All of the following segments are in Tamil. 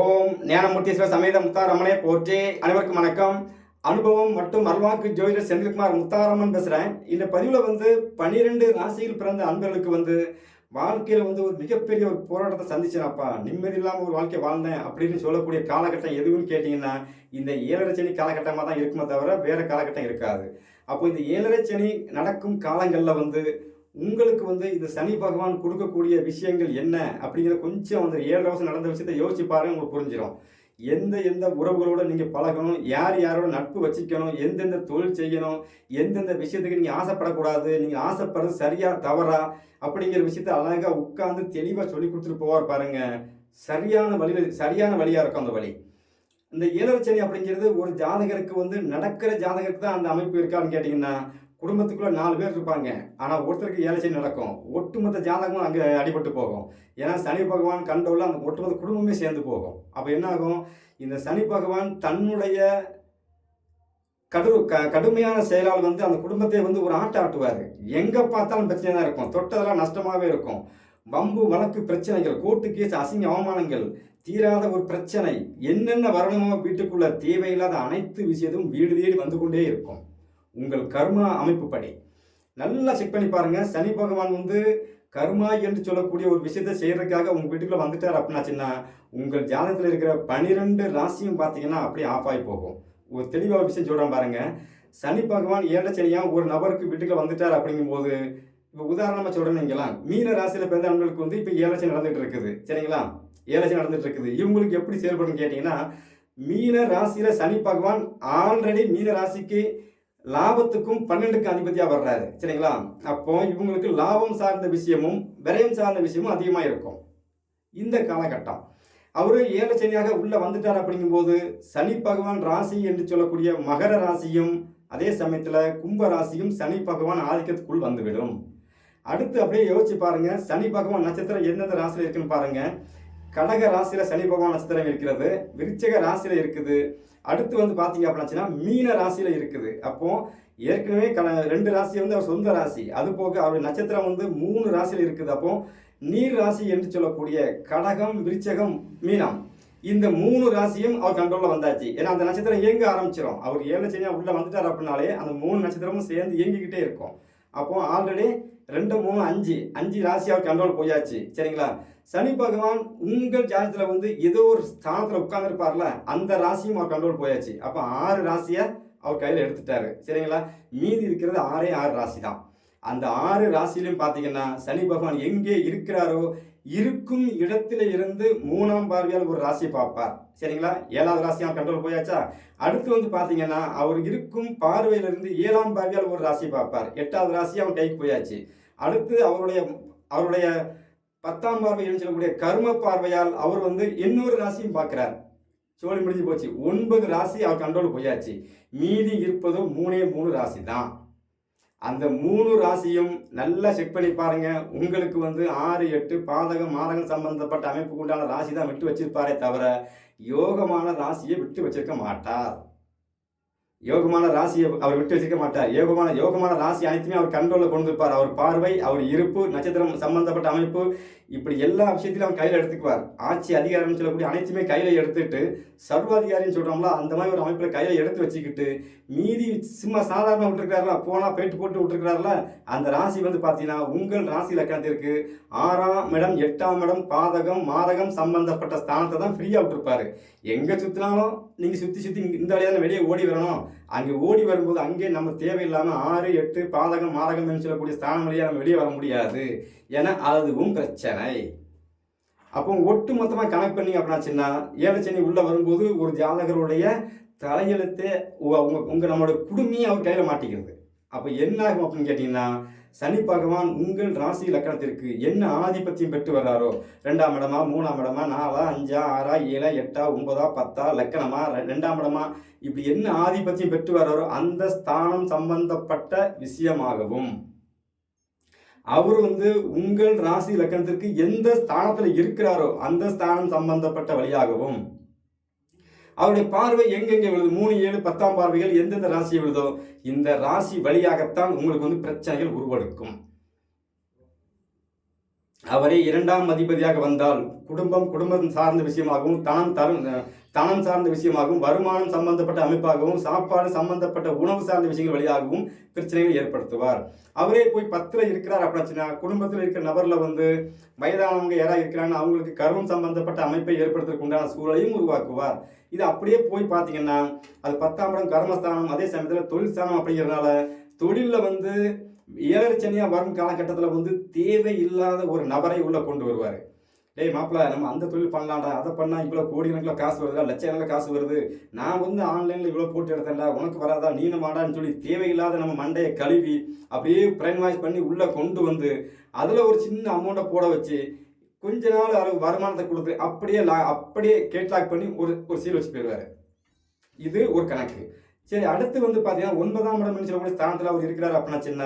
ஓம் ஞானமூர்த்தீஸ்வர சமேத முத்தாரம்மனே போற்றி. அனைவருக்கும் வணக்கம். அனுபவம் மற்றும் அல்வாக்கு ஜோதிடர் செந்தில்குமார் முத்தாரம்மன் பேசுகிறேன் இந்த பதிவில் வந்து பன்னிரெண்டு ராசியில் பிறந்த அன்பர்களுக்கு வந்து வாழ்க்கையில் வந்து ஒரு மிகப்பெரிய ஒரு போராட்டத்தை சந்திச்சேனப்பா. நிம்மதி இல்லாமல் ஒரு வாழ்க்கை வாழ்ந்தேன் அப்படின்னு சொல்லக்கூடிய காலகட்டம் எதுவும் கேட்டிங்கன்னா இந்த ஏழரை சனி காலகட்டமாக தான் இருக்குமே தவிர வேறு காலகட்டம் இருக்காது. அப்போ இந்த ஏழரை சனி நடக்கும் காலங்களில் வந்து உங்களுக்கு வந்து இந்த சனி பகவான் கொடுக்கக்கூடிய விஷயங்கள் என்ன அப்படிங்கிற கொஞ்சம் அந்த ஏழு வருஷம் நடந்த விஷயத்தை யோசிச்சு பாருங்க உங்களுக்கு புரிஞ்சிடும் எந்த எந்த உறவுகளோடு நீங்கள் பழகணும் யார் யாரோட நட்பு வச்சுக்கணும் எந்தெந்த தொழில் செய்யணும் எந்தெந்த விஷயத்துக்கு நீங்கள் ஆசைப்படக்கூடாது நீங்கள் ஆசைப்படுறது சரியா தவறா அப்படிங்கிற விஷயத்த அழகாக உட்காந்து தெளிவாக சொல்லி கொடுத்துட்டு போவார் பாருங்க. சரியான வழி சரியான வழியாக இருக்கும் அந்த வழி. இந்த ஏழரச்சனி அப்படிங்கிறது ஒரு ஜாதகருக்கு வந்து நடக்கிற ஜாதகருக்கு தான் அந்த அமைப்பு இருக்கான்னு கேட்டிங்கன்னா குடும்பத்துக்குள்ள நாலு பேர் இருப்பாங்க. ஆனால் ஒருத்தருக்கு ஏழை நடக்கும். ஒட்டுமொத்த ஜாதகமும் அங்கே அடிபட்டு போகும். ஏன்னா சனி பகவான் கண்டவுள்ள அந்த ஒட்டுமொத்த குடும்பமே சேர்ந்து போகும். அப்போ என்ன ஆகும்? இந்த சனி பகவான் தன்னுடைய கடு க கடுமையான செயலால் வந்து அந்த குடும்பத்தை வந்து ஒரு ஆட்ட ஆட்டுவார். எங்கே பார்த்தாலும் பிரச்சனை தான் இருக்கும். தொட்டதெல்லாம் நஷ்டமாகவே இருக்கும். வம்பு வழக்கு பிரச்சனைகள் கோர்ட்டு கேஸ் அசிங்க அவமானங்கள் தீராத ஒரு பிரச்சனை என்னென்ன வரணுமோ வீட்டுக்குள்ள தேவையில்லாத அனைத்து விஷயத்தும் வீடு தேடி வந்து கொண்டே இருக்கும். உங்கள் கர்மா அமைப்புப்படி நல்லா செக் பண்ணி பாருங்கள் சனி பகவான் வந்து கர்மா என்று சொல்லக்கூடிய ஒரு விஷயத்தை செய்கிறதுக்காக உங்கள் வீட்டுக்குள்ளே வந்துட்டார் அப்படின்னாச்சுன்னா உங்கள் ஜாதகத்தில் இருக்கிற பனிரெண்டு ராசியும் பார்த்தீங்கன்னா அப்படியே ஆஃப் ஆகி போகும். ஒரு தெளிவாக விஷயம் சொல்கிறேன் பாருங்கள் சனி பகவான் ஏழை ஒரு நபருக்கு வீட்டுக்குள்ள வந்துட்டார் அப்படிங்கும்போது இப்போ உதாரணமாக சொல்கிறேன்னீங்களா மீன ராசியில் பிறந்த ஆண்களுக்கு வந்து இப்போ ஏழச்சை நடந்துகிட்டு இருக்குது. சரிங்களா? ஏழச்சை நடந்துட்டு இருக்குது. இவங்களுக்கு எப்படி செயல்படும் கேட்டிங்கன்னா மீன ராசியில் சனி பகவான் ஆல்ரெடி மீன ராசிக்கு லாபத்துக்கும் பன்னெண்டுக்கும் அதிபதியாக வர்றாரு. சரிங்களா? அப்போ இவங்களுக்கு லாபம் சார்ந்த விஷயமும் விரயம் சார்ந்த விஷயமும் அதிகமாக இருக்கும். இந்த காலகட்டம். அவர் ஏழை சனியாக உள்ளே வந்துட்டார் அப்படிங்கும்போது சனி பகவான் ராசி என்று சொல்லக்கூடிய மகர ராசியும் அதே சமயத்தில் கும்ப ராசியும் சனி பகவான் ஆதிக்கத்துக்குள் வந்துவிடும். அடுத்து அப்படியே யோசிச்சு பாருங்கள் சனி பகவான் நட்சத்திரம் எந்தெந்த ராசியில் இருக்குன்னு பாருங்கள் கடக ராசியில சனி பகவான் நட்சத்திரம் இருக்கிறது. விருச்சக ராசியில இருக்குது. அடுத்து வந்து பார்த்தீங்க அப்படின்னாச்சுன்னா மீன ராசியில இருக்குது. அப்போ ஏற்கனவே க ரெண்டு ராசி வந்து அவர் சொந்த ராசி. அது போக அவருடைய நட்சத்திரம் வந்து மூணு ராசியில் இருக்குது. அப்போ நீர் ராசி என்று சொல்லக்கூடிய கடகம் விருச்சகம் மீனம். இந்த மூணு ராசியும் அவர் கண்ட்ரோலில் வந்தாச்சு. ஏன்னா அந்த நட்சத்திரம் இயங்க ஆரம்பிச்சிடும் அவர் ஏழு சனியாக உள்ளே வந்துட்டார் அப்படின்னாலே அந்த மூணு நட்சத்திரமும் சேர்ந்து இயங்கிக்கிட்டே இருக்கும். அப்போ ஆல்ரெடி ரெண்டு மூணு அஞ்சு. அஞ்சு ராசி அவர் கண்ட்ரோல் போயாச்சு. சரிங்களா? சனி பகவான் உங்கள் ஜாதகத்தில் வந்து ஏதோ ஒரு ஸ்தானத்தில் உட்காந்துருப்பார்ல அந்த ராசியும் அவர் கண்ட்ரோல் போயாச்சு. அப்போ ஆறு ராசியை அவர் கையில் எடுத்துட்டாரு. சரிங்களா? மீதி இருக்கிறது ஆறே ஆறு ராசி தான் அந்த ஆறு ராசியிலையும் பார்த்தீங்கன்னா சனி பகவான் எங்கே இருக்கிறாரோ இருக்கும் இடத்துல இருந்து மூணாம் பார்வையால் ஒரு ராசியை பார்ப்பார். சரிங்களா? ஏழாவது ராசி அவன் கண்ட்ரோல் போயாச்சா? அடுத்து வந்து பார்த்தீங்கன்னா அவர் இருக்கும் பார்வையிலிருந்து ஏழாம் பார்வையால் ஒரு ராசியை பார்ப்பார். எட்டாவது ராசி அவன் கைக்கு போயாச்சு. அடுத்து அவருடைய அவருடைய பத்தாம் பார்வை சொல்லக்கூடிய கர்ம பார்வையால் அவர் வந்து இன்னொரு ராசியும் பார்க்குறார். சோழி முடிஞ்சு போச்சு. ஒன்பது ராசி அவர் கண்ட்ரோல் போயாச்சு. மீதி இருப்பதும் மூணே மூணு ராசி தான் அந்த மூணு ராசியும் நல்லா செக் பண்ணி பாருங்க. உங்களுக்கு வந்து ஆறு எட்டு பாதகம் மாதகம் சம்பந்தப்பட்ட அமைப்புக்கு உண்டான ராசி தான் விட்டு வச்சிருப்பாரே தவிர யோகமான ராசியை விட்டு வச்சிருக்க மாட்டார். யோகமான ராசியை அவர் விட்டு வச்சிருக்க மாட்டார். யோகமான யோகமான ராசி அனைத்துமே அவர் கண்ட்ரோலில் கொண்டு இருப்பார் அவர் பார்வை அவர் இருப்பு நட்சத்திரம் சம்பந்தப்பட்ட அமைப்பு இப்படி எல்லா விஷயத்திலும் அவர் கையில் எடுத்துக்குவார். ஆட்சி அதிகாரம்னு சொல்லக்கூடிய அனைத்துமே கையில் எடுத்துட்டு சர்வாதிகாரின்னு சொல்கிறோம்ல அந்த மாதிரி ஒரு அமைப்பில் கையில் எடுத்து வச்சுக்கிட்டு மீதி சும்மா சாதாரண விட்டுருக்காருல போனால் போயிட்டு போட்டு விட்டுருக்காருல அந்த ராசி வந்து பார்த்தீங்கன்னா உங்கள் ராசி லக்கணத்திற்கு ஆறாம் இடம் எட்டாம் இடம் பாதகம் மாதகம் சம்பந்தப்பட்ட ஸ்தானத்தை தான் ஃப்ரீயாக விட்டுருப்பாரு. எங்கே சுற்றினாலும் நீங்கள் சுற்றி சுற்றி இந்த வழியாக வெளியே ஓடி வரணும். அங்கே ஓடி வரும்போது அங்கே நம்ம தேவையில்லாமல் ஆறு எட்டு பாதகம் மாதகம் என்று சொல்லக்கூடிய ஸ்தானம் வழியாக நம்ம வெளியே வர முடியாது. ஏன்னா அதுவும் பிரச்சனை. அப்போ ஒட்டு மொத்தமாக கனெக்ட் பண்ணி அப்படின்னாச்சுன்னா ஏழச்சனி உள்ளே வரும்போது ஒரு ஜாதகருடைய தலையெழுத்தே உ- உங்கள் நம்மளோட குடுமையை அவர் கையில் மாட்டிக்கிறது. அப்போ என்ன ஆகும் அப்படின்னு கேட்டிங்கன்னா சனி பகவான் உங்கள் ராசி லக்கணத்திற்கு என்ன ஆதிபத்தியம் பெற்று வர்றாரோ? ரெண்டாம் இடமா மூணாம் இடமா நாலா அஞ்சா ஆறா ஏழா எட்டா ஒன்பதா பத்தா லக்கணமா ரெண்டாம் இடமா? இப்படி என்ன ஆதிபத்தியம் பெற்று வர்றாரோ அந்த ஸ்தானம் சம்பந்தப்பட்ட விஷயமாகவும். அவர் வந்து உங்கள் ராசி லக்கணத்திற்கு எந்த ஸ்தானத்தில் இருக்கிறாரோ அந்த ஸ்தானம் சம்பந்தப்பட்ட வழியாகவும். அவருடைய பார்வை எங்கெங்கே விழுது? மூணு ஏழு பத்தாம் பார்வைகள் எந்தெந்த ராசி விழுதோ இந்த ராசி வழியாகத்தான் உங்களுக்கு வந்து பிரச்சனைகள் உருவெடுக்கும். அவரே இரண்டாம் அதிபதியாக வந்தால் குடும்பம் குடும்பம் சார்ந்த விஷயமாகவும் தனம் தரும் தனம் சார்ந்த விஷயமாகவும் வருமானம் சம்பந்தப்பட்ட அமைப்பாகவும் சாப்பாடு சம்பந்தப்பட்ட உணவு சார்ந்த விஷயங்கள் வழியாகவும் பிரச்சனைகளை ஏற்படுத்துவார். அவரே போய் பத்தில் இருக்கிறார் அப்படின்னா குடும்பத்தில் இருக்கிற நபரில் வந்து வயதானவங்க யாராக இருக்கிறான்னு அவங்களுக்கு கருவம் சம்பந்தப்பட்ட அமைப்பை ஏற்படுத்துறதுக்கு உண்டான சூழலையும் உருவாக்குவார். இது அப்படியே போய் பார்த்தீங்கன்னா அது பத்தாம் படம் கர்மஸ்தானம் அதே சமயத்தில் தொழில் ஸ்தானம் அப்படிங்கிறதுனால தொழிலில் வந்து ஏழரை சனியாக வரும் காலகட்டத்தில் வந்து தேவையில்லாத ஒரு நபரை உள்ளே கொண்டு வருவார். டேய் மாப்பிள்ள நம்ம அந்த தொழில் பண்ணலாம்டா. அதை பண்ணால் இவ்வளோ கோடி கணக்கில் காசு வருதா லட்ச கணக்கில் காசு வருது. நான் வந்து ஆன்லைனில் இவ்வளோ போட்டு எடுத்தேன்டா உனக்கு வராதா நீன மாடான்னு சொல்லி தேவையில்லாத நம்ம மண்டையை கழுவி அப்படியே பிரைன் வாஷ் பண்ணி உள்ளே கொண்டு வந்து அதில் ஒரு சின்ன அமௌண்ட்டை போட வச்சு கொஞ்ச நாள் அளவு வருமானத்தை கொடுத்து அப்படியே லா அப்படியே கேட்லாக் பண்ணி ஒரு ஒரு சீல் வச்சு போயிடுவார். இது ஒரு கணக்கு. சரி அடுத்து வந்து பார்த்தீங்கன்னா ஒன்பதாம் இடம் சொல்லக்கூடிய ஸ்தானத்தில் அவர் இருக்கிறார் அப்படின்னா சின்ன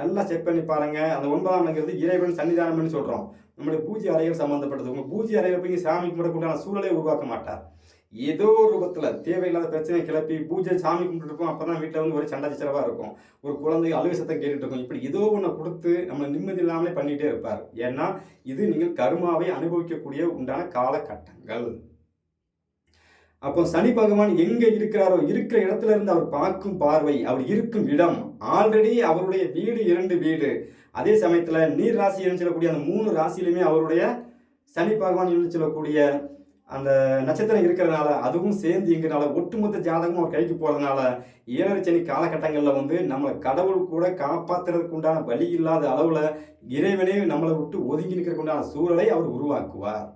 நல்லா செக் பண்ணி பாருங்க. அந்த ஒன்பதாம் இடங்கிறது இறைவன் சன்னிதானம்னு சொல்கிறோம் நம்மளுடைய பூஜை அறைகள் சம்மந்தப்பட்டது உங்கள் பூஜை அறையில் போய் சாமி கும்பிடக்கூடாத சூழலை உருவாக்க மாட்டார். ஏதோ ஒரு ரூபத்தில் தேவையில்லாத பிரச்சனை கிளப்பி பூஜை சாமி கும்பிட்டுருக்கோம் அப்போ தான் வீட்டில் வந்து ஒரு சண்டை சச்சரவாக இருக்கும். ஒரு குழந்தை அழுகை சத்தம் கேட்டுட்டு இருக்கும். இப்படி ஏதோ ஒன்று கொடுத்து நம்மளை நிம்மதி இல்லாமலே பண்ணிகிட்டே இருப்பார். ஏன்னா இது நீங்கள் கருமாவை அனுபவிக்கக்கூடிய உண்டான காலகட்டங்கள். அப்போ சனி பகவான் எங்க இருக்கிறாரோ இருக்கிற இடத்துல இருந்து அவர் பார்க்கும் பார்வை அவர் இருக்கும் இடம். ஆல்ரெடி அவருடைய வீடு இரண்டு வீடு. அதே சமயத்துல நீர் ராசி என்று சொல்லக்கூடிய அந்த மூணு ராசியிலுமே அவருடைய சனி பகவான் என்று சொல்லக்கூடிய அந்த நட்சத்திரம் இருக்கிறதுனால அதுவும் சேர்ந்து எங்கனால ஒட்டுமொத்த ஜாதகமும் அவர் கைக்கு போறதுனால ஏழரை சனி காலகட்டங்களில் வந்து நம்மளை கடவுள் கூட காப்பாத்துறதுக்கு உண்டான வழி இல்லாத அளவுல இறைவனே நம்மளை விட்டு ஒதுங்கி நிற்கிறதுக்கு உண்டான சூழலை அவர் உருவாக்குவார்.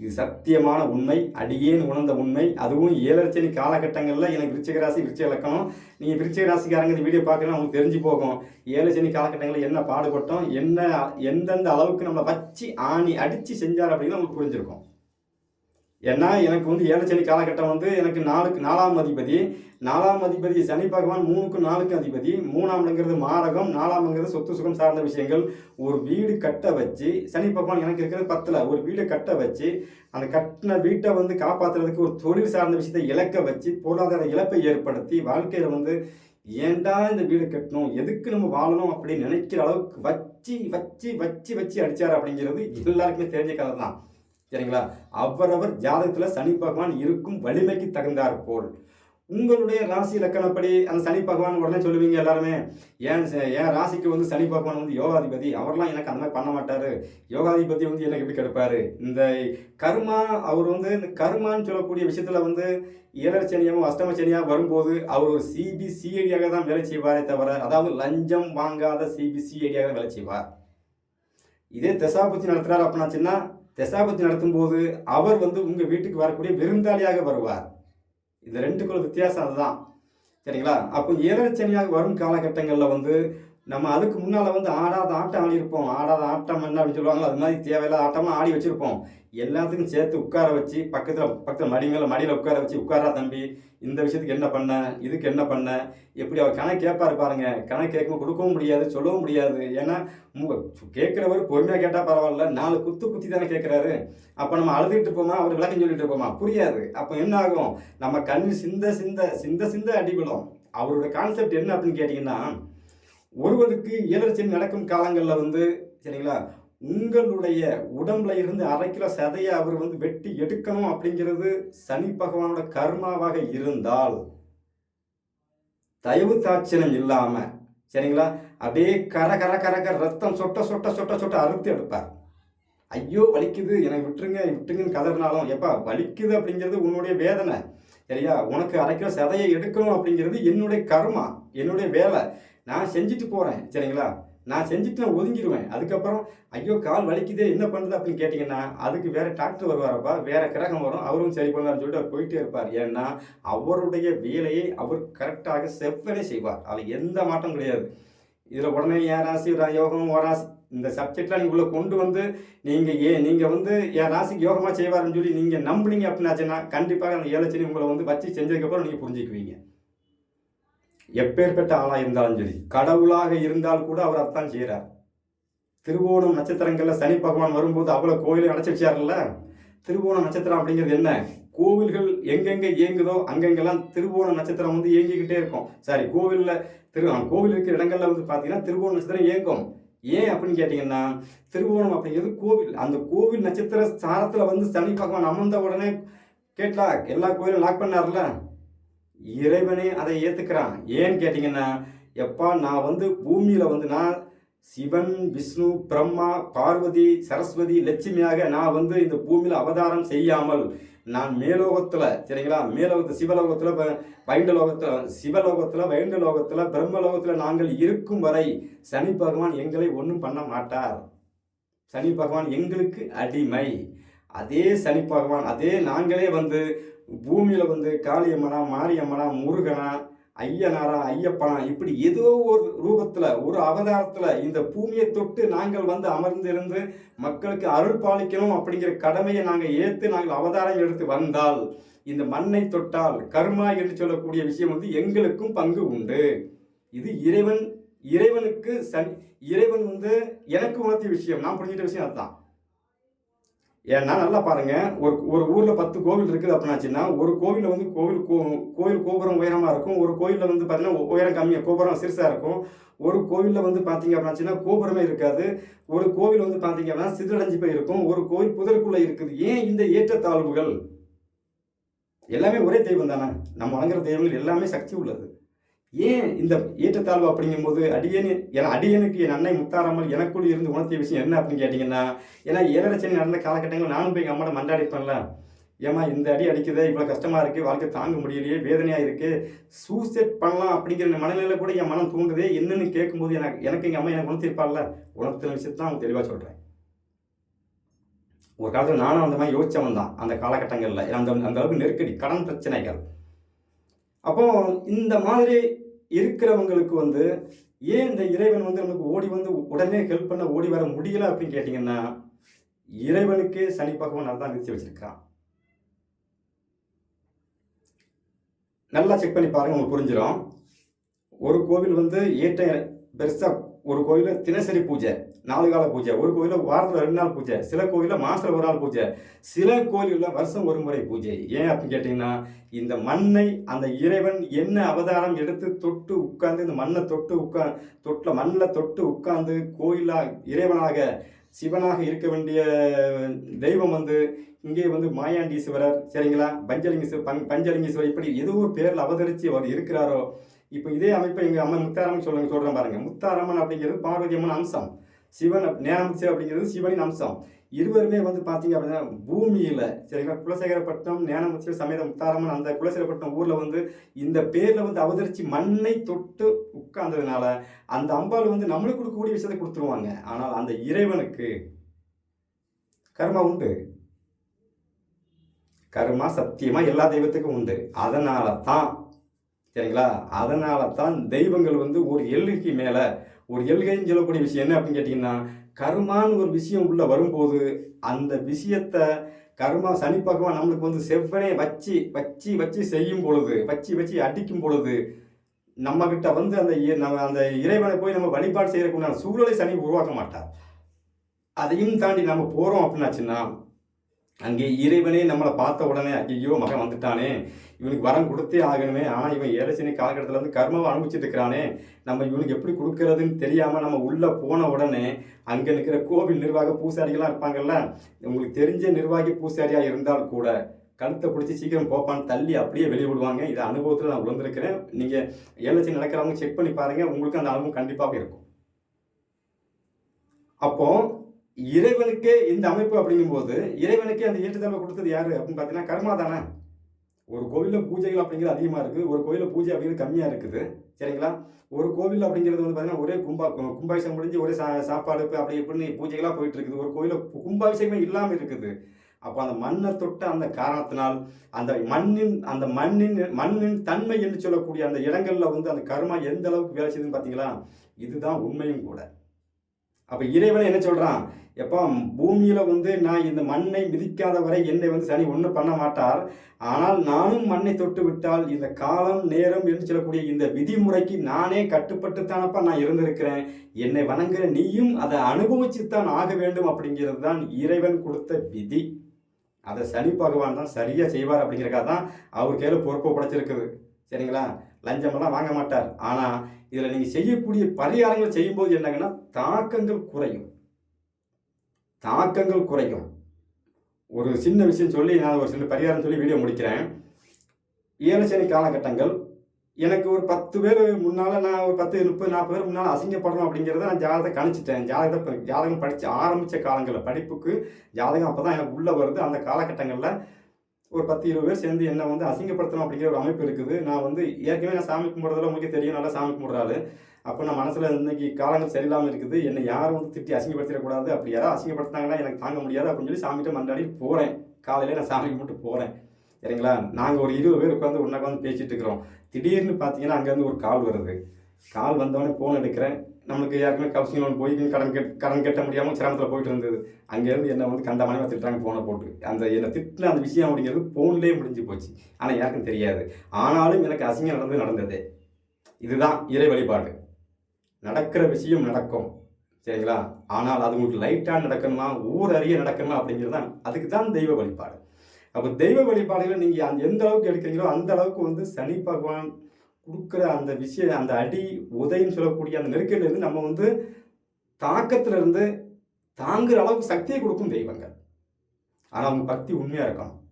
இது சத்தியமான உண்மை. அடியேன் உணர்ந்த உண்மை. அதுவும் ஏழரச்சனி காலகட்டங்களில் எனக்கு விருச்சிக ராசி விருச்சிக இலக்கணம் நீங்கள் விருச்சிக ராசிக்காரங்க இந்த வீடியோ பார்க்கலாம் உங்களுக்கு தெரிஞ்சு போகும். ஏழரச்சனி காலகட்டங்களில் என்ன பாடுபட்டோம் என்ன எந்தெந்த அளவுக்கு நம்மளை வச்சு ஆணி அடித்து செஞ்சார் அப்படின்னு உங்களுக்கு புரிஞ்சிருக்கும். ஏன்னா எனக்கு வந்து ஏழச்சனி காலகட்டம் வந்து எனக்கு நாலுக்கு நாலாம் அதிபதி. நாலாம் அதிபதி சனி பகவான் மூணுக்கு நாலுக்கு அதிபதி. மூணாம்ங்கிறது மாரகம் நாலாம்ங்கிறது சொத்து சுகம் சார்ந்த விஷயங்கள். ஒரு வீடு கட்ட வச்சு சனி பகவான் எனக்கு இருக்கிறது பத்தில் ஒரு வீடு கட்ட வச்சு அந்த கட்டின வீட்டை வந்து காப்பாற்றுறதுக்கு ஒரு தொழில் சார்ந்த விஷயத்தை இழக்க வச்சு பொருளாதார இழப்பை ஏற்படுத்தி வாழ்க்கையில் வந்து ஏன்டா இந்த வீடு கட்டணும் எதுக்கு நம்ம வாழணும் அப்படின்னு நினைக்கிற அளவுக்கு வச்சு வச்சு வச்சு வச்சு அடிச்சார் அப்படிங்கிறது எல்லாருக்குமே தெரிஞ்ச கதை தான் சரிங்களா? அவரவர் ஜாதகத்தில் சனி பகவான் இருக்கும் வலிமைக்கு தகுந்தார் போல். உங்களுடைய ராசி லக்கணப்படி அந்த சனி பகவான் உடனே சொல்லுவீங்க எல்லாருமே ஏன் என் ராசிக்கு வந்து சனி பகவான் வந்து யோகாதிபதி? அவர்லாம் எனக்கு அந்த மாதிரி பண்ண மாட்டார். யோகாதிபதி வந்து எனக்கு எப்படி கெடுப்பார். இந்த கர்மா அவர் வந்து இந்த கர்மான்னு சொல்லக்கூடிய விஷயத்தில் வந்து ஏழரை அஷ்டமச்சனியாக அஷ்டம வரும்போது அவர் ஒரு சிபிசிஐடியாக தான் வேலை செய்வாரே தவிர அதாவது லஞ்சம் வாங்காத சிபி சிஐடியாக வேலை செய்வார். இதே தசாபுத்தி நடத்துகிறார் அப்படின்னாச்சுன்னா தசாபத்தி நடத்தும் போது அவர் வந்து உங்கள் வீட்டுக்கு வரக்கூடிய விருந்தாளியாக வருவார். இந்த ரெண்டுக்குள்ள வித்தியாசம் அதுதான். சரிங்களா? அப்போ ஏழரச்சனியாக வரும் காலகட்டங்களில் வந்து நம்ம அதுக்கு முன்னால் வந்து ஆடாத ஆட்டம் ஆடியிருப்போம். ஆடாத ஆட்டம் என்ன அப்படின்னு சொல்லுவாங்களோ அது மாதிரி தேவையில்லாத ஆட்டமாக ஆடி வச்சுருப்போம். எல்லாத்துக்கும் சேர்த்து உட்கார வச்சு பக்கத்தில் பக்கத்தில் மடி மேலே மடியில் உட்கார வச்சு உட்காரா தம்பி இந்த விஷயத்துக்கு என்ன பண்ண? இதுக்கு என்ன பண்ண? எப்படி அவர் கணக்கு கேட்பாரு பாருங்க. கணக்கு கேட்கவும் கொடுக்கவும் முடியாது சொல்லவும் முடியாது. ஏன்னா கேட்குறவர் பொறுமையாக கேட்டால் பரவாயில்ல. நாலு குத்து குத்தி தானே கேட்குறாரு. அப்போ நம்ம அழுதுகிட்டு இருப்போமா? அவர் விளக்கம் சொல்லிட்டு இருப்போமா? புரியாது. அப்போ என்ன ஆகும்? நம்ம கண் சிந்த சிந்த சிந்த சிந்த அடிபடும். அவரோட கான்செப்ட் என்ன அப்படின்னு கேட்டிங்கன்னா ஒருவருக்கு இயலர்ச்சி நடக்கும் காலங்களில் வந்து சரிங்களா? உங்களுடைய உடம்புல இருந்து அரை கிலோ சதையை அவர் வந்து வெட்டி எடுக்கணும் அப்படிங்கிறது சனி பகவானோட கர்மாவாக இருந்தால் தயவு தாட்சணம் இல்லாம சரிங்களா? அப்படியே கர கர கர கர ரத்தம் சொட்ட சொட்ட சொட்ட சொட்ட அறுத்து எடுப்பார். ஐயோ வலிக்குது எனக்கு விட்டுருங்க விட்டுருங்கன்னு கதறினாலும் எப்பா வலிக்குது அப்படிங்கிறது உன்னுடைய வேதனை சரியா? உனக்கு அரை கிலோ சதையை எடுக்கணும் அப்படிங்கிறது என்னுடைய கர்மா என்னுடைய வேலை. நான் செஞ்சுட்டு போகிறேன் சரிங்களா? நான் செஞ்சுட்டு நான் ஒதுங்கிடுவேன். அதுக்கப்புறம் ஐயோ கால் வலிக்குதே என்ன பண்ணுறது அப்படின்னு கேட்டிங்கன்னா அதுக்கு வேறு டாக்டர் வருவாரப்பா வேறு கிரகம் வரும் அவரும் சரி பண்ணலாம்னு சொல்லிட்டு அவர் போயிட்டே இருப்பார். ஏன்னா அவருடைய வேலையை அவர் கரெக்டாக செவ்வனே செய்வார். அதில் எந்த மாற்றம் கிடையாது. இதில் உடனே ஏன் ராசி யோகம் ராசி இந்த சப்ஜெக்ட்லாம் நீங்கள் உள்ள கொண்டு வந்து நீங்கள் ஏ நீங்கள் வந்து என் ராசிக்கு யோகமாக செய்வார்னு சொல்லி நீங்கள் நம்புனீங்க அப்படின்னாச்சுன்னா கண்டிப்பாக அந்த ஏழச்சனி உங்களை வந்து வச்சு செஞ்சதுக்கப்புறம் நீங்கள் புரிஞ்சுக்குவீங்க. எப்பேற்பட்ட ஆளாக இருந்தாலும் சரி கடவுளாக இருந்தால் கூட அவர் அதான் செய்கிறார் திருவோணம் நட்சத்திரங்களில் சனி பகவான் வரும்போது அவ்வளோ கோயிலை அடைச்சி வச்சார்ல திருவோணம் நட்சத்திரம் அப்படிங்கிறது என்ன? கோவில்கள் எங்கெங்கே இயங்குதோ அங்கெங்கெல்லாம் திருவோண நட்சத்திரம் வந்து இயங்கிக்கிட்டே இருக்கும். சாரி கோவிலில் திரு கோவில் இருக்கிற இடங்கள்ல வந்து பார்த்தீங்கன்னா திருவோண நட்சத்திரம் இயங்கும். ஏன் அப்படின்னு கேட்டிங்கன்னா திருவோணம் அப்படிங்கிறது கோவில். அந்த கோவில் நட்சத்திர சாரத்தில் வந்து சனி பகவான் அமர்ந்த உடனே கேட்டா எல்லா கோயிலும் லாக் பண்ணார்ல இறைவனே அதை ஏற்றுக்கிறான் ஏன்னு கேட்டிங்கன்னா எப்பா நான் வந்து பூமியில் வந்து நான் சிவன் விஷ்ணு பிரம்மா பார்வதி சரஸ்வதி லட்சுமியாக நான் வந்து இந்த பூமியில் அவதாரம் செய்யாமல் நான் மேலோகத்தில் சரிங்களா? மேலோகத்தில் சிவலோகத்தில் வைண்டலோகத்தில் லோகத்தில் சிவலோகத்தில் வைண்ட லோகத்தில் பிரம்மலோகத்தில் நாங்கள் இருக்கும் வரை சனி பகவான் எங்களை ஒன்றும் பண்ண மாட்டார். சனி பகவான் எங்களுக்கு அடிமை. அதே சனி பகவான் அதே நாங்களே வந்து பூமியில் வந்து காளியம்மனா மாரியம்மனா முருகனா ஐயனாரா ஐயப்பனா இப்படி ஏதோ ஒரு ரூபத்தில் ஒரு அவதாரத்தில் இந்த பூமியை தொட்டு நாங்கள் வந்து அமர்ந்திருந்து மக்களுக்கு அருள் பாலிக்கணும் அப்படிங்கிற கடமையை நாங்கள் ஏற்று நாங்கள் அவதாரம் எடுத்து வந்தால் இந்த மண்ணை தொட்டால் கர்மா என்று சொல்லக்கூடிய விஷயம் வந்து எங்களுக்கும் பங்கு உண்டு. இது இறைவன் இறைவனுக்கு சனி இறைவன் வந்து எனக்கு உணர்த்திய விஷயம். நான் புரிஞ்சிட்ட விஷயம் அதுதான். ஏன்னா நல்லா பாருங்க. ஒரு ஒரு ஊர்ல பத்து கோவில் இருக்குது அப்படின்னாச்சுன்னா ஒரு கோவிலில் வந்து கோவில் கோ- கோவில் கோபுரம் உயரமா இருக்கும். ஒரு கோவிலில் வந்து பார்த்தீங்கன்னா உயரம் கம்மியாக கோபுரம் சிறுசா இருக்கும். ஒரு கோவில்ல வந்து பார்த்தீங்க அப்படின்னாச்சுன்னா கோபுரமே இருக்காது. ஒரு கோவில் வந்து பார்த்தீங்க அப்படின்னா சிதறடைஞ்சு போய் இருக்கும் ஒரு கோவில் புதருக்குள்ள இருக்குது. ஏன் இந்த ஏற்றத்தாழ்வுகள்? எல்லாமே ஒரே தெய்வம் தானே நம்ம வணங்குற தெய்வங்கள் எல்லாமே சக்தி உள்ளது. ஏன் இந்த ஏற்றத்தாழ்வு அப்படிங்கும்போது அடியேனு என அடியனுக்கு என் அன்னை முத்தாராமல் எனக்குள் இருந்து உணர்த்திய விஷயம் என்ன அப்படின்னு கேட்டிங்கன்னா ஏன்னா ஏழரை சனி நடந்த காலகட்டங்களில் நானும் போய் எங்கள் அம்மாட்ட மண்டாடிப்பேன்ல ஏம்மா இந்த அடி அடிக்குதே இவ்வளோ கஷ்டமாக இருக்குது வாழ்க்கை தாங்க முடியலையே வேதனையாக இருக்குது சூசைட் பண்ணலாம் அப்படிங்கிற மனநிலையில் கூட என் மனம் தூண்டுதே என்னன்னு கேட்கும்போது எனக்கு எனக்கு எங்கள் அம்மா எனக்கு உணர்த்திருப்பாள்ல உணர்த்தின விஷயத்தை தான் அவங்க தெளிவாக சொல்கிறேன் ஒரு காலத்தில் நானும் அந்த மாதிரி யோசிச்சவன் தான் அந்த காலகட்டங்களில். அந்த அந்த அளவுக்கு நெருக்கடி கடன் பிரச்சனைகள். அப்போது இந்த மாதிரி இருக்கிறவங்களுக்கு வந்து ஏன் இந்த இறைவன் வந்து நமக்கு ஓடி வந்து உடனே ஹெல்ப் பண்ண ஓடி வர முடியல? அப்படின்னு கேட்டிங்கன்னா இறைவனுக்கே சனி பகவான் அதான் நிறுத்தி வச்சிருக்கான் நல்லா செக் பண்ணி பாருங்க உங்களுக்கு புரிஞ்சிடும் ஒரு கோவில் வந்து ஏற்ற பெருசாக ஒரு கோவிலில் தினசரி பூஜை நாலு கால பூஜை ஒரு கோயிலில் வாரத்தில் ரெண்டு நாள் பூஜை சில கோயிலில் மாதத்தில் ஒரு நாள் பூஜை சில கோயில்களில் வருஷம் ஒரு முறை பூஜை. ஏன் அப்படின்னு கேட்டிங்கன்னா இந்த மண்ணை அந்த இறைவன் என்ன அவதாரம் எடுத்து தொட்டு உட்கார்ந்து இந்த மண்ணை தொட்டு உட்கா தொட்டில் மண்ணில் தொட்டு உட்கார்ந்து கோயிலாக இறைவனாக சிவனாக இருக்க வேண்டிய தெய்வம் வந்து இங்கே வந்து மாயாண்டீஸ்வரர் சரிங்களா? பஞ்சலிங்க பஞ்சலிங்கீஸ்வரர் இப்படி ஏதோ ஒரு பேரில் அவதரித்து அவர் இருக்கிறாரோ இப்போ இதே அமைப்பை எங்கள் அம்மா முத்தாரம்மன் சொல்லுங்க சொல்கிறேன் பாருங்கள் முத்தாரம்மன் அப்படிங்கிறது பார்வதி அம்மன் அம்சம். சிவன் நேரமிச்சு அப்படிங்கிறது சிவனின் அம்சம். இருவருமே வந்து பார்த்தீங்க அப்படின்னா பூமியில் சரிங்களா? குலசேகரப்பட்டினம் நேனமுத்து சமேத முத்தாரம்மன் அந்த குலசேகரப்பட்டினம் ஊரில் வந்து இந்த பேரில் வந்து அவதரித்து மண்ணை தொட்டு உட்கார்ந்ததுனால அந்த அம்பாள் வந்து நம்மளுக்கு கொடுக்கக்கூடிய விஷயத்தை கொடுத்துருவாங்க. ஆனால் அந்த இறைவனுக்கு கர்மா உண்டு. கர்மா சத்தியமாக எல்லா தெய்வத்துக்கும் உண்டு. அதனால தான் சரிங்களா? அதனால தான் தெய்வங்கள் வந்து ஒரு எல்கைக்கு மேலே ஒரு எல்கைன்னு சொல்லக்கூடிய விஷயம் என்ன அப்படின்னு கேட்டிங்கன்னா கர்மான்னு ஒரு விஷயம் உள்ளே வரும்போது அந்த விஷயத்தை கர்மா சனி பகவான் நம்மளுக்கு வந்து செவ்வனே வச்சு வச்சு வச்சு செய்யும் பொழுது வச்சு வச்சு அடிக்கும் பொழுது நம்மக்கிட்ட வந்து அந்த இ- நம்ம அந்த இறைவனை போய் நம்ம வழிபாடு செய்யறதுக்குண்டான சூழலை சனி உருவாக்க மாட்டார். அதையும் தாண்டி நம்ம போகிறோம் அப்படின்னாச்சுன்னா அங்கே இறைவனே நம்மளை பார்த்த உடனே ஐயோ மகன் வந்துட்டானே. இவனுக்கு வரம் கொடுத்தே ஆகணுமே. ஆனால் இவன் ஏழச்சனி காலகட்டத்தில் வந்து கர்மாவை அனுபவிச்சுட்டு இருக்கிறானே. நம்ம இவனுக்கு எப்படி கொடுக்கறதுன்னு தெரியாமல் நம்ம உள்ளே போன உடனே அங்கே நிற்கிற கோவில் நிர்வாக பூசாரிகள்லாம் இருப்பாங்கல்ல உங்களுக்கு தெரிஞ்ச நிர்வாகி பூசாரியாக இருந்தால் கூட கழுத்தை பிடிச்சி சீக்கிரம் போப்பான்னு தள்ளி அப்படியே வெளியே விடுவாங்க. இதை அனுபவத்தில் நான் உணர்ந்திருக்கிறேன். நீங்கள் ஏழச்சனி நடக்கிறவங்க செக் பண்ணி பாருங்கள் உங்களுக்கு அந்த அனுபவம் கண்டிப்பாக இருக்கும். அப்போ இறைவனுக்கே இந்த அமைப்பு அப்படிங்கும்போது இறைவனுக்கே அந்த ஏற்றுதல்வை கொடுத்தது யாரு அப்படின்னு பார்த்தீங்கன்னா கர்மா தானே. ஒரு கோவிலில் பூஜைகள் அப்படிங்கிறது அதிகமாக இருக்குது ஒரு கோவிலில் பூஜை அப்படிங்கிறது கம்மியாக இருக்குது. சரிங்களா? ஒரு கோவில் அப்படிங்கிறது வந்து பார்த்தீங்கன்னா ஒரே கும்பா கும்பாபிஷேகம் முடிஞ்சு ஒரே சா சாப்பாடு அப்படி இப்படின்னு பூஜைகளாக போயிட்டு இருக்குது. ஒரு கோயிலில் கும்பாபிஷேகமே இல்லாமல் இருக்குது. அப்போ அந்த மண்ணை தொட்ட அந்த காரணத்தினால் அந்த மண்ணின் அந்த மண்ணின் மண்ணின் தன்மை என்று சொல்லக்கூடிய அந்த இடங்களில் வந்து அந்த கர்மா எந்த அளவுக்கு வேலை செய்யுதுன்னு பார்த்தீங்களா? இதுதான் உண்மையும் கூட. அப்போ இறைவன் என்ன சொல்கிறான் எப்பா பூமியில் வந்து நான் இந்த மண்ணை மிதிக்காத வரை என்னை வந்து சனி ஒன்றும் பண்ண மாட்டார். ஆனால் நானும் மண்ணை தொட்டு விட்டால் இந்த காலம் நேரம் என்று சொல்லக்கூடிய இந்த விதிமுறைக்கு நானே கட்டுப்பட்டு தானப்பா நான் இருந்திருக்கிறேன். என்னை வணங்குற நீயும் அதை அனுபவிச்சுத்தான் ஆக வேண்டும் அப்படிங்கிறது தான் இறைவன் கொடுத்த விதி. அதை சனி பகவான் தான் சரியாக செய்வார் அப்படிங்கிறக்காக தான் அவர் கையில் பொறுப்பை படைச்சிருக்குது. சரிங்களா? லஞ்சமெல்லாம் வாங்க மாட்டார். ஆனால் இதில் நீங்கள் செய்யக்கூடிய பரிகாரங்கள் செய்யும்போது என்னங்கன்னா தாக்கங்கள் குறையும். தாக்கங்கள் குறையும். ஒரு சின்ன விஷயம் சொல்லி நான் ஒரு சின்ன பரிகாரம் சொல்லி வீடியோ முடிக்கிறேன். ஏழச்சனி காலகட்டங்கள் எனக்கு ஒரு பத்து பேர் முன்னால் நான் ஒரு பத்து முப்பது நாற்பது பேர் முன்னால் அசிங்கப்படணும் அப்படிங்கிறத நான் ஜாதகத்தை கணிச்சிட்டேன். ஜாதகத்தை ஜாதகம் படித்து ஆரம்பித்த காலங்களில் படிப்புக்கு ஜாதகம் அப்போ தான் எனக்கு உள்ளே வருது. அந்த காலகட்டங்களில் ஒரு பத்து இருபது பேர் சேர்ந்து என்னை வந்து அசிங்கப்படுத்தணும் அப்படிங்கிற ஒரு அமைப்பு இருக்குது. நான் வந்து ஏற்கனவே நான் சாமி கும்பிட்றதுல உங்களுக்கு தெரியும் நல்லா சாமி கும்பிட்றாரு அப்போ நான் மனசில் இன்னைக்கு காலங்கள் சரியில்லாமல் இருக்குது. என்னை யாரும் வந்து திட்டி அசிங்கப்படுத்திடக்கூடாது. அப்படி யாராவது அசிங்கப்படுத்தினாங்கன்னா எனக்கு தாங்க முடியாது. அப்படின்னு சொல்லி சாமிகிட்ட மண்டாடி போகிறேன் காலையிலே நான் சாமி கும்பிட்டு போகிறேன் சரிங்களா? நாங்கள் ஒரு இருபது பேர் உட்காந்து ஒன்றா உட்காந்து பேசிகிட்டு இருக்கிறோம். திடீர்னு பார்த்தீங்கன்னா அங்கேருந்து ஒரு கால் வருது. கால் வந்தவொடனே ஃபோன் எடுக்கிறேன். நம்மளுக்கு யாருக்குமே கவுசிங் லோன் போய் கடன் கட் கடன் கட்ட முடியாமல் சிரமத்தில் போயிட்டு இருந்தது. அங்கேருந்து என்னை வந்து கண்ட திட்டுறாங்க ஃபோனை போட்டு. அந்த என்னை திட்டின அந்த விஷயம் அப்படிங்கிறது ஃபோன்லேயே முடிஞ்சு போச்சு. ஆனால் யாருக்கும் தெரியாது. ஆனாலும் எனக்கு அசிங்கம் நடந்து நடந்தது. இதுதான் இறை வழிபாடு. நடக்கிற விஷயம் நடக்கும். சரிங்களா? ஆனால் அது உங்களுக்கு லைட்டாக நடக்கணுமா ஊர் அறிய நடக்கணுமா அப்படிங்கிறது தான் அதுக்கு தான் தெய்வ வழிபாடு. அப்போ தெய்வ வழிபாடுகளை நீங்கள் அந்த எந்த அளவுக்கு எடுக்கிறீங்களோ அந்த அளவுக்கு வந்து சனி பகவான் கொடுக்குற அந்த விஷயம் அந்த அடி உதைன்னு சொல்லக்கூடிய அந்த நெருக்கடியிலேருந்து நம்ம வந்து தாக்கத்திலிருந்து தாங்குற அளவுக்கு சக்தியை கொடுக்கும் தெய்வங்கள். ஆனால் அவங்க பக்தி உண்மையாக இருக்கணும்.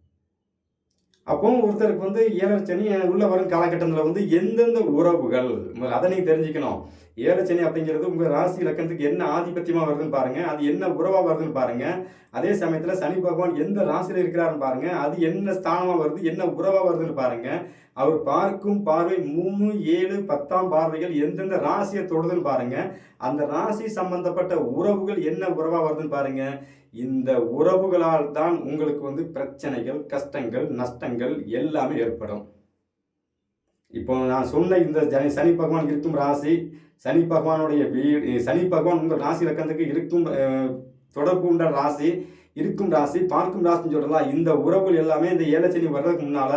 அப்போ ஒருத்தருக்கு வந்து ஏழரை உள்ளே வரும் காலகட்டத்தில் வந்து எந்தெந்த உறவுகள்? அதை நீங்கள் தெரிஞ்சுக்கணும். ஏழரை அப்படிங்கிறது உங்கள் ராசி இலக்கணத்துக்கு என்ன ஆதிபத்தியமாக வருதுன்னு பாருங்கள் அது என்ன உறவாக வருதுன்னு பாருங்கள் அதே சமயத்தில் சனி பகவான் எந்த ராசியில் இருக்கிறாருன்னு பாருங்கள் அது என்ன ஸ்தானமாக வருது என்ன உறவாக வருதுன்னு பாருங்கள் அவர் பார்க்கும் பார்வை மூணு ஏழு பத்தாம் பார்வைகள் எந்தெந்த ராசியை தொடுதுன்னு பாருங்கள் அந்த ராசி சம்பந்தப்பட்ட உறவுகள் என்ன உறவாக வருதுன்னு பாருங்கள் இந்த உறவுகளால் தான் உங்களுக்கு வந்து பிரச்சனைகள் கஷ்டங்கள் நஷ்டங்கள் எல்லாமே ஏற்படும். இப்போ நான் சொன்ன இந்த ஜனி சனி பகவான் இருக்கும் ராசி சனி பகவானுடைய வீடு சனி பகவான் உங்கள் ராசி இலக்கணத்துக்கு இருக்கும் தொடர்பு உண்ட ராசி இருக்கும் ராசி பார்க்கும் ராசின்னு சொல்லலாம் இந்த உறவுகள் எல்லாமே இந்த ஏலச்சனி வர்றதுக்கு முன்னால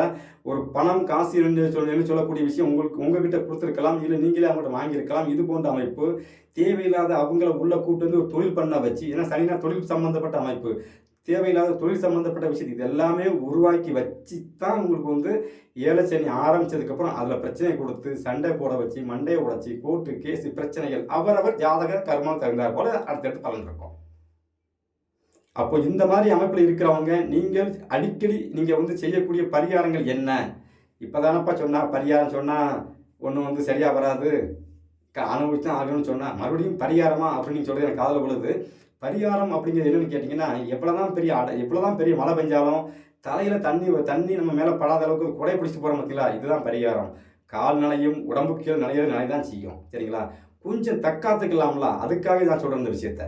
ஒரு பணம் காசு என்று சொல்லக்கூடிய விஷயம் உங்களுக்கு உங்ககிட்ட கொடுத்துருக்கலாம். இல்லை நீங்களே அவங்கள்ட்ட வாங்கியிருக்கலாம். இது போன்ற அமைப்பு. தேவையில்லாத அவங்கள உள்ள கூட்டு வந்து ஒரு தொழில் பண்ண வச்சு ஏன்னா சனினா தொழில் சம்மந்தப்பட்ட அமைப்பு. தேவையில்லாத தொழில் சம்மந்தப்பட்ட விஷயத்தை இது எல்லாமே உருவாக்கி வச்சு தான் உங்களுக்கு வந்து ஏலச்சனி ஆரம்பிச்சதுக்கப்புறம் அதில் பிரச்சனை கொடுத்து சண்டை போட வச்சு மண்டையை உடைச்சி கோர்ட்டு கேஸு பிரச்சனைகள் அவரவர் ஜாதக கர்மம் தகுந்தார் போல அடுத்தடுத்து பலன் இருக்கும். அப்போ இந்த மாதிரி அமைப்பில் இருக்கிறவங்க நீங்கள் அடிக்கடி நீங்கள் வந்து செய்யக்கூடிய பரிகாரங்கள் என்ன? இப்போ தானப்பா சொன்னால் பரிகாரம் சொன்னால் ஒன்றும் வந்து சரியாக வராது. க அனுபவிச்சு தான் ஆகணும்னு சொன்னால் மறுபடியும் பரிகாரமா அப்படின்னு சொல்கிறது எனக்கு காதில் விழுது. பரிகாரம் அப்படிங்கிறது என்னென்னு கேட்டிங்கன்னா எவ்வளோ தான் பெரிய அடை எவ்வளோ தான் பெரிய மழை பெஞ்சாலும் தலையில் தண்ணி தண்ணி நம்ம மேலே படாத அளவுக்கு குடை பிடிச்சிட்டு போகிற பார்த்தீங்களா இதுதான் பரிகாரம். கால் நிலையும் உடம்பு கீழே நனையிறது தான் செய்யும். சரிங்களா? கொஞ்சம் தக்காத்துக்கலாம்ல. அதுக்காக நான் சொல்கிறேன் இந்த விஷயத்த.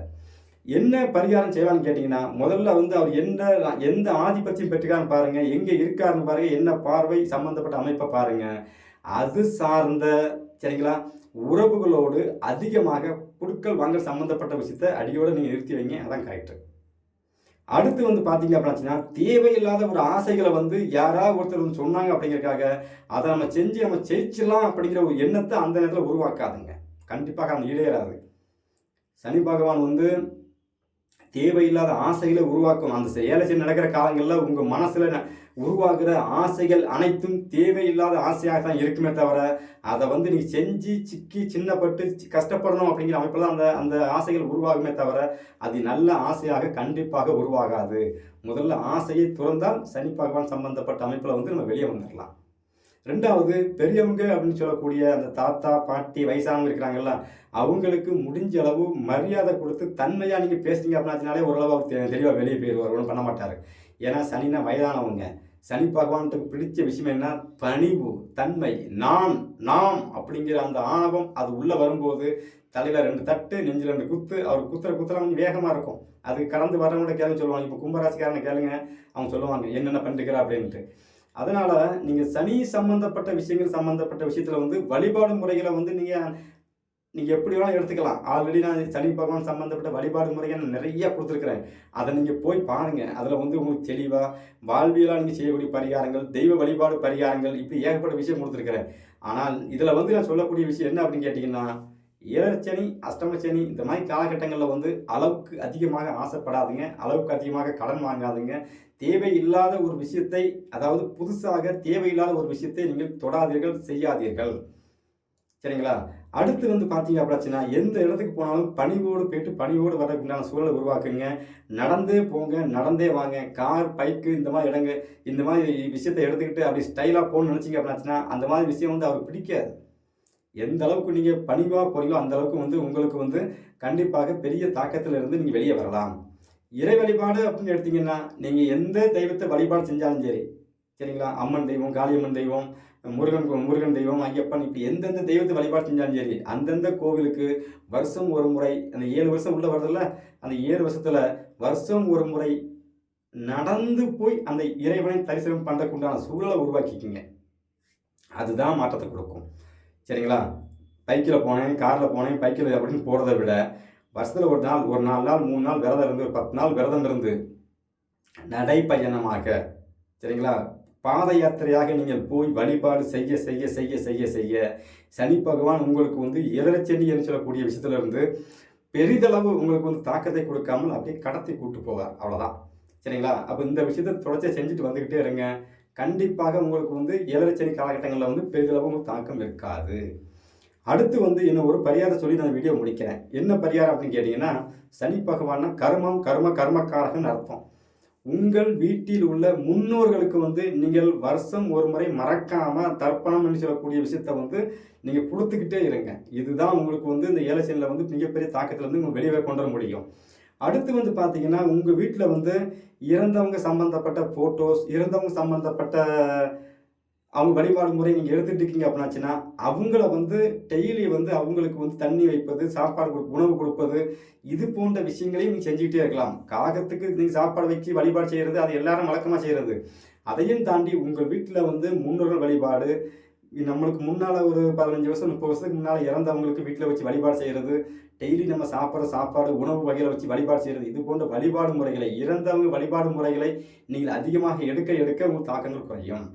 என்ன பரிகாரம் செய்யலாம்னு கேட்டிங்கன்னா முதல்ல வந்து அவர் எந்த எந்த ஆதிபத்தியம் பெற்றுக்கான்னு பாருங்க எங்கே இருக்காருன்னு பாருங்க என்ன பார்வை சம்மந்தப்பட்ட அமைப்பை பாருங்க. அது சார்ந்த சரிங்களா உறவுகளோடு அதிகமாக குடுக்கல் வாங்க சம்மந்தப்பட்ட விஷயத்த அடியோடு நீங்கள் நிறுத்தி வைங்க அதான் கரெக்டு அடுத்து வந்து பார்த்தீங்க அப்படின்னா தேவையில்லாத ஒரு ஆசைகளை வந்து யாராவது ஒருத்தர் வந்து சொன்னாங்க அப்படிங்கிறதுக்காக அதை நம்ம செஞ்சு நம்ம ஜெயிச்சிடலாம் அப்படிங்கிற ஒரு எண்ணத்தை அந்த நேரத்தில் உருவாக்காதுங்க. கண்டிப்பாக அந்த ஈடேறாது. சனி பகவான் வந்து தேவையில்லாத ஆசைகளை உருவாக்கும். அந்த ஏலச்சி நடக்கிற காலங்களில் உங்கள் மனசில் உருவாகிற ஆசைகள் அனைத்தும் தேவையில்லாத ஆசையாக தான் இருக்குமே தவிர அதை வந்து நீங்கள் செஞ்சு சிக்கி சின்னப்பட்டு கஷ்டப்படணும் அப்படிங்கிற அமைப்பில் தான் அந்த அந்த ஆசைகள் உருவாகுமே தவிர அது நல்ல ஆசையாக கண்டிப்பாக உருவாகாது. முதல்ல ஆசையை துறந்தால் சனி பகவான் சம்பந்தப்பட்ட அமைப்பில் வந்து நம்ம வெளியே வந்துடலாம் ரெண்டாவது பெரியவங்க அப்படின்னு சொல்லக்கூடிய அந்த தாத்தா பாட்டி வயசானவங்க இருக்கிறாங்கல்ல அவங்களுக்கு முடிஞ்ச அளவு மரியாதை கொடுத்து தன்மையாக நீங்கள் பேசுனீங்க அப்படின்னாலே ஓரளவு அவர் தெ- தெளிவாக வெளியே போயிடுவார் ஒன்றும் பண்ண மாட்டார். ஏன்னா சனினா வயதானவங்க. சனி பகவானுக்கு பிடிச்ச விஷயம் என்ன பணிவு தன்மை நான் நாம் அப்படிங்கிற அந்த ஆணவம் அது உள்ளே வரும்போது தலையில் ரெண்டு தட்டு நெஞ்சில் ரெண்டு குத்து அவர் குத்துற குத்துற கொஞ்சம் வேகமாக இருக்கும். அது கடந்து வரவங்கள கேளுங்க சொல்லுவாங்க. இப்போ கும்பராசிக்காரனை கேளுங்க. அவங்க சொல்லுவாங்க என்னென்ன பண்ணிருக்கிறா அப்படின்ட்டு. அதனால் நீங்கள் சனி சம்மந்தப்பட்ட விஷயங்கள் சம்மந்தப்பட்ட விஷயத்தில் வந்து வழிபாடு முறைகளை வந்து நீங்கள் நீங்கள் எப்படி வேணாலும் எடுத்துக்கலாம். ஆல்ரெடி நான் சனி பகவான் சம்மந்தப்பட்ட வழிபாடு முறைகள் நான் நிறைய கொடுத்துருக்குறேன். அதை நீங்கள் போய் பாருங்கள் அதில் வந்து உங்களுக்கு தெளிவாக வாழ்வியலாக நீங்கள் செய்யக்கூடிய பரிகாரங்கள் தெய்வ வழிபாடு பரிகாரங்கள் இப்படி ஏகப்பட்ட விஷயம் கொடுத்துருக்குறேன். ஆனால் இதில் வந்து நான் சொல்லக்கூடிய விஷயம் என்ன அப்படின்னு கேட்டிங்கன்னா ஏழச்சனி அஷ்டமச்சனி இந்த மாதிரி காலகட்டங்களில் வந்து அளவுக்கு அதிகமாக ஆசைப்படாதுங்க. அளவுக்கு அதிகமாக கடன் வாங்காதுங்க. தேவையில்லாத ஒரு விஷயத்தை அதாவது புதுசாக தேவையில்லாத ஒரு விஷயத்தை நீங்கள் தொடாதீர்கள் செய்யாதீர்கள். சரிங்களா? அடுத்து வந்து பார்த்தீங்க அப்படின்னா எந்த இடத்துக்கு போனாலும் பணிவோடு போயிட்டு பணிவோடு வரதுக்குண்டான சூழலை உருவாக்குங்க. நடந்தே போங்க நடந்தே வாங்க. கார் பைக்கு இந்த மாதிரி இடங்க இந்த மாதிரி விஷயத்தை எடுத்துக்கிட்டு அப்படி ஸ்டைலாக போகணும்னு நினச்சிங்க அப்படின்னா அந்த மாதிரி விஷயம் வந்து அவர் பிடிக்காது. எந்த அளவுக்கு நீங்கள் பணிவாக போறீங்களோ அந்த அளவுக்கு வந்து உங்களுக்கு வந்து கண்டிப்பாக பெரிய தாக்கத்தில் இருந்து நீங்கள் வெளியே வரலாம். இறை வழிபாடு அப்படின்னு எடுத்தீங்கன்னா நீங்கள் எந்த தெய்வத்தை வழிபாடு செஞ்சாலும் சரி சரிங்களா? அம்மன் தெய்வம் காளியம்மன் தெய்வம் முருகன் முருகன் தெய்வம் ஐயப்பன் இப்படி எந்தெந்த தெய்வத்தை வழிபாடு செஞ்சாலும் சரி அந்தந்த கோவிலுக்கு வருஷம் ஒரு முறை அந்த ஏழு வருஷம் உள்ள வருதுல்ல அந்த ஏழு வருஷத்தில் வருஷம் ஒரு முறை நடந்து போய் அந்த இறைவனை தரிசனம் பண்ணுறக்குண்டான சூழலை உருவாக்கிக்கிங்க. அதுதான் மாற்றத்தை கொடுக்கும். சரிங்களா? பைக்கில் போனேன் காரில் போனேன் பைக்கில் அப்படின்னு போகிறத விட வருஷத்தில் ஒரு நாள் ஒரு நாலு நாள் மூணு நாள் விரதம் இருந்து ஒரு பத்து நாள் விரதம் இருந்து நடைப்பயணமாக சரிங்களா? பாத யாத்திரையாக நீங்கள் போய் வழிபாடு செய்ய செய்ய செய்ய செய்ய செய்ய சனி பகவான் உங்களுக்கு வந்து எதிரச்செடி என்று சொல்லக்கூடிய விஷயத்துலேருந்து பெரிதளவு உங்களுக்கு வந்து தாக்கத்தை கொடுக்காமல் அப்படியே கடத்தி கூட்டு போவார். அவ்வளோதான் சரிங்களா? அப்போ இந்த விஷயத்தை தொடர்ச்சியாக செஞ்சுட்டு வந்துக்கிட்டே இருங்க. கண்டிப்பாக உங்களுக்கு வந்து எதிரச்சனி காலகட்டங்களில் வந்து பெரிதளவு உங்களுக்கு தாக்கம் இருக்காது. அடுத்து வந்து என்ன ஒரு பரிகாரம் சொல்லி நான் வீடியோ முடிக்கிறேன். என்ன பரிகாரம் அப்படின்னு கேட்டிங்கன்னா சனி பகவான்னா கர்மம் கர்ம கர்மக்காரகன்னு அர்த்தம். உங்கள் வீட்டில் உள்ள முன்னோர்களுக்கு வந்து நீங்கள் வருஷம் ஒரு முறை மறக்காமல் தர்ப்பணம்னு சொல்லக்கூடிய விஷயத்த வந்து நீங்கள் கொடுத்துக்கிட்டே இருங்க. இதுதான் உங்களுக்கு வந்து இந்த ஏலச்சனில் வந்து மிகப்பெரிய தாக்கத்தில் வந்து உங்களுக்கு வெளியே கொண்டு வர முடியும். அடுத்து வந்து பார்த்தீங்கன்னா உங்கள் வீட்டில் வந்து இறந்தவங்க சம்மந்தப்பட்ட ஃபோட்டோஸ் இறந்தவங்க சம்மந்தப்பட்ட அவங்க வழிபாடு முறை நீங்கள் எடுத்துகிட்டு இருக்கீங்க அப்படின்னாச்சுன்னா அவங்கள வந்து டெய்லி வந்து அவங்களுக்கு வந்து தண்ணி வைப்பது சாப்பாடு கொடு உணவு கொடுப்பது இது போன்ற விஷயங்களையும் நீங்கள் செஞ்சுக்கிட்டே இருக்கலாம். காகத்துக்கு நீங்கள் சாப்பாடு வச்சு வழிபாடு செய்கிறது அது எல்லாரும் வழக்கமாக செய்கிறது அதையும் தாண்டி உங்கள் வீட்டில் வந்து முன்னோர்கள் வழிபாடு நம்மளுக்கு முன்னால் ஒரு பதினஞ்சு வருஷம் முப்பது வருஷத்துக்கு முன்னால் இறந்தவங்களுக்கு வீட்டில் வச்சு வழிபாடு செய்கிறது டெய்லி நம்ம சாப்பிட்ற சாப்பாடு உணவு வகையில் வச்சு வழிபாடு செய்கிறது இது போன்ற வழிபாடு முறைகளை இறந்தவங்க வழிபாடு முறைகளை நீங்கள் அதிகமாக எடுக்க எடுக்க உங்கள் தாக்கங்கள் குறையும்.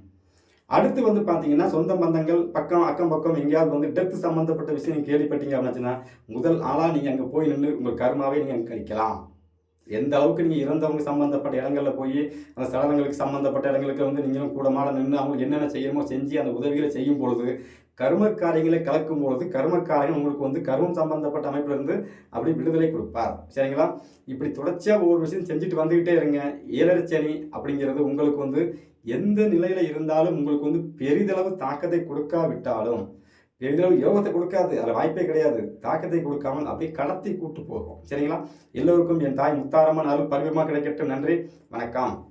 அடுத்து வந்து பார்த்தீங்கன்னா சொந்த பந்தங்கள் பக்கம் அக்கம் பக்கம் எங்கேயாவது வந்து டெத் சம்மந்தப்பட்ட விஷயம் நீங்கள் கேள்விப்பட்டீங்க அப்படின்னா முதல் ஆளாக நீங்கள் அங்கே போய் நின்று உங்கள் கர்மாவை நீங்கள் அங்கே கழிக்கலாம் எந்த அளவுக்கு நீங்கள் இறந்தவங்க சம்மந்தப்பட்ட இடங்களில் போய் அந்த சடலங்களுக்கு சம்மந்தப்பட்ட இடங்களுக்கு வந்து நீங்களும் கூடமாட நின்று அவங்களுக்கு என்னென்ன செய்யணுமோ செஞ்சு அந்த உதவிகளை செய்யும் பொழுது கர்ம காரியங்களை கலக்கும் பொழுது கர்ம உங்களுக்கு வந்து கர்மம் சம்பந்தப்பட்ட அமைப்பிலிருந்து அப்படி விடுதலை கொடுப்பார். சரிங்களா? இப்படி தொடர்ச்சியாக ஒவ்வொரு விஷயம் செஞ்சுட்டு வந்துக்கிட்டே இருங்க. ஏழரை சனி அப்படிங்கிறது உங்களுக்கு வந்து எந்த நிலையில இருந்தாலும் உங்களுக்கு வந்து பெரிதளவு தாக்கத்தை கொடுக்காவிட்டாலும் பெரிதளவு யோகத்தை கொடுக்காது அதில் வாய்ப்பே கிடையாது. தாக்கத்தை கொடுக்காமல் அப்படியே கடத்தி கூட்டு போகும். சரிங்களா? எல்லோருக்கும் என் தாய் முத்தாரமான அருள் பருவமாக கிடைக்கட்டும். நன்றி. வணக்கம்.